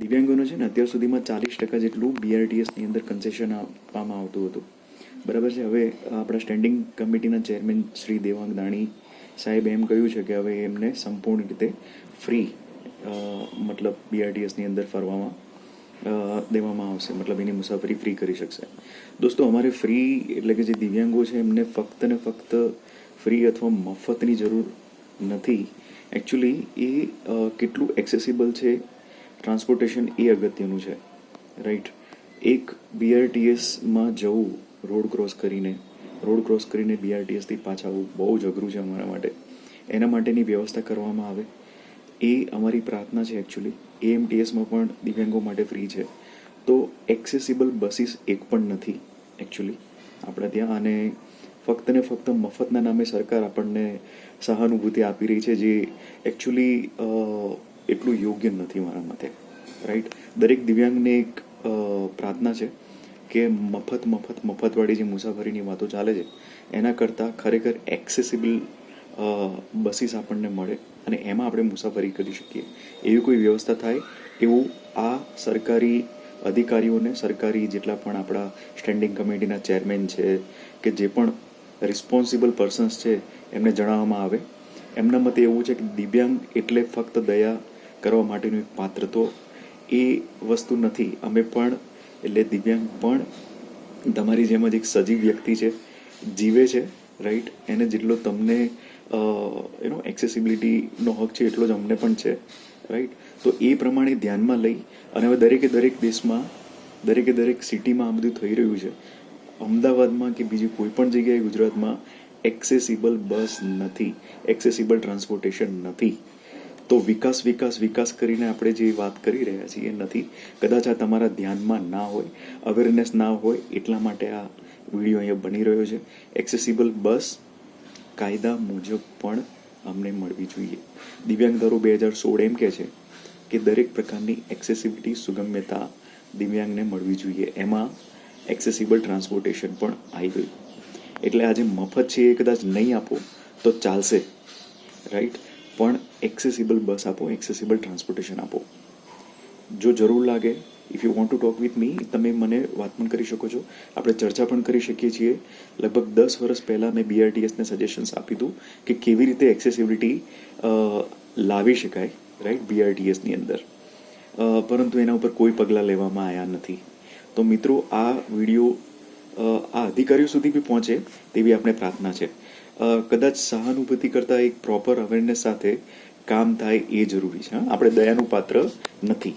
દિવ્યાંગોને છે ને અત્યાર સુધીમાં ચાલીસ ટકા જેટલું બીઆરટીએસની અંદર કન્સેશન આપવામાં આવતું હતું. બરાબર છે? હવે આપણા સ્ટેન્ડિંગ કમિટીના ચેરમેન શ્રી દેવાંગ દાણી સાહેબે એમ કહ્યું છે કે હવે એમને સંપૂર્ણ રીતે ફ્રી મતલબ બીઆરટીએસની અંદર ફરવામાં દેવામાં આવશે. મતલબ એની મુસાફરી ફ્રી કરી શકશે. દોસ્તો, અમારે ફ્રી એટલે કે જે દિવ્યાંગો છે એમને ફક્ત ને ફક્ત ફ્રી અથવા મફતની જરૂર નથી. એકચ્યુઅલી એ કેટલું એક્સેસિબલ છે ટ્રાન્સપોર્ટેશન એ અગત્યનું છે. રાઈટ એક બીઆરટીએસમાં જવું, રોડ ક્રોસ કરીને, રોડ ક્રોસ કરીને બીઆરટીએસથી પાછા આવવું બહુ જ અઘરું છે અમારા માટે. એના માટેની વ્યવસ્થા કરવામાં આવે. એ અમારી પ્રાર્થના છે એકચ્યુઅલી એએમટીએસમાં પણ દિવ્યાંગો માટે ફ્રી છે. તો એક્સેસિબલ બસીસ એક પણ નથી એકચ્યુઅલી આપણે ત્યાં અને ફક્ત ને ફક્ત મફતના નામે સરકાર આપણને સહાનુભૂતિ આપી રહી છે જે એકચ્યુઅલી એટલું યોગ્ય નથી મારા મતે રાઈટ દરેક દિવ્યાંગને એક પ્રાર્થના છે કે મફત મફત, મફતવાળી જે મુસાફરીની વાતો ચાલે છે, એના કરતાં ખરેખર એક્સેસિબલ બસીસ આપણને મળે અને એમાં આપણે મુસાફરી કરી શકીએ. એવી કોઈ વ્યવસ્થા થાય એવું આ સરકારી અધિકારીઓને, સરકારી જેટલા પણ આપણા સ્ટેન્ડિંગ કમિટીના ચેરમેન છે કે જે પણ રિસ્પોન્સિબલ પર્સન્સ છે એમને જણાવવામાં આવે. એમના મતે એવું છે કે દિવ્યાંગ એટલે ફક્ત દયા કરવા માટેનું એક પાત્ર તો એ વસ્તુ નથી. અમે પણ, એટલે દિવ્યાંગ પણ તમારી જેમ જ એક સજીવ વ્યક્તિ છે, જીવે છે રાઈટ એને જેટલો તમને એનો એક્સેસિબિલિટીનો હક છે, એટલો જ અમને પણ છે રાઈટ તો એ પ્રમાણે ધ્યાનમાં લઈ અને હવે દરેકે દરેક દેશમાં, દરેકે દરેક સિટીમાં આ બધું થઈ રહ્યું છે. અમદાવાદમાં કે બીજી કોઈ પણ જગ્યાએ ગુજરાતમાં એક્સેસિબલ બસ નથી એક્સેસિબલ ટ્રાન્સપોર્ટેશન નથી. તો વિકાસ વિકાસ વિકાસ કરીને આપણે જે વાત કરી રહ્યા છીએ એ નથી. કદાચ આ તમારા ધ્યાનમાં ના હોય અવેરનેસ ના હોય, એટલા માટે આ વીડિયો અહીંયા બની રહ્યો છે. એક્સેસિબલ બસ કાયદા મુજબ પણ અમને મળવી જોઈએ. દિવ્યાંગ ધારો બે હજાર સોળ એમ કહે છે કે દરેક પ્રકારની એક્સેસિબિલિટી સુગમ્યતા દિવ્યાંગને મળવી જોઈએ. એમાં એક્સેસિબલ ટ્રાન્સપોર્ટેશન પણ આવી ગયું. એટલે આજે મફત છે એ કદાચ નહીં આપો, તો ચાલશે. રાઈટ પણ એક્સેસિબલ બસ આપો એક્સેસિબલ ટ્રાન્સપોર્ટેશન આપો. જો જરૂર લાગે if you want to talk with me તમે મને વાત પણ કરી શકો છો. આપણે ચર્ચા પણ કરી શકીએ છીએ. લગભગ દસ વર્ષ પહેલાં મેં બીઆરટીએસને સજેશન્સ આપી હતું કે કેવી રીતે એક્સેસિબિલિટી લાવી શકાય રાઈટ બીઆરટીએસની અંદર. પરંતુ એના ઉપર કોઈ પગલાં લેવામાં આવ્યા નથી. તો મિત્રો, આ વીડિયો આ અધિકારીઓ સુધી બી પહોંચે તેવી આપણે પ્રાર્થના છે. કદાચ સહાનુભૂતિ કરતાં એક પ્રોપર અવેરનેસ સાથે કામ થાય એ જરૂરી છે? આપણે દયાનું પાત્ર નથી